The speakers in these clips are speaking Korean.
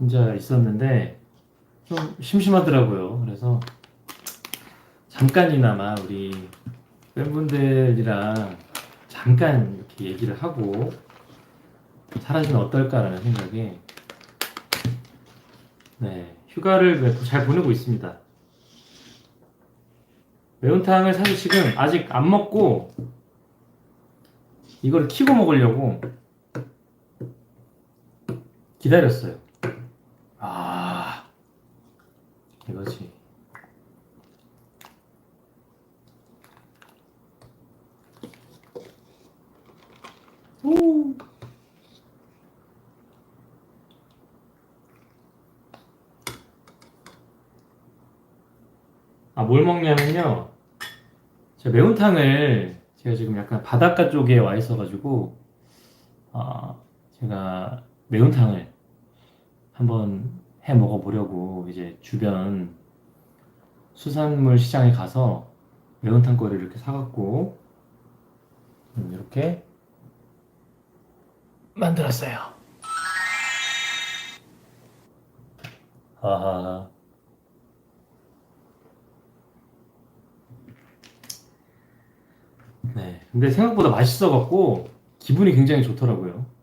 혼자 있었는데 좀 심심하더라고요. 그래서 잠깐이나마 우리 팬분들이랑 잠깐 이렇게 얘기를 하고 사라지면 어떨까라는 생각에 네 휴가를 잘 보내고 있습니다. 매운탕을 사실 지금 아직 안 먹고 이걸 키고 먹으려고 기다렸어요. 아 이거지. 오. 아, 뭘 먹냐면요. 제가 매운탕을 제가 지금 약간 바닷가 쪽에 와 있어가지고, 아, 제가 매운탕을 한번 해 먹어보려고 이제 주변 수산물 시장에 가서 매운탕 거리를 이렇게 사갖고, 음, 이렇게 만들었어요. 아하. 네. 근데 생각보다 맛있어갖고 기분이 굉장히 좋더라고요.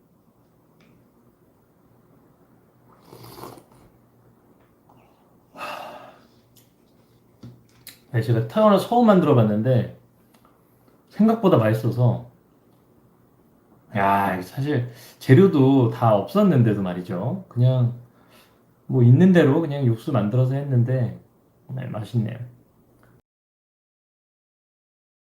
네, 제가 태어나 처음 만들어 봤는데 생각보다 맛있어서 야, 사실 재료도 다 없었는데도 말이죠. 그냥 뭐 있는 대로 그냥 육수 만들어서 했는데 네, 맛있네요.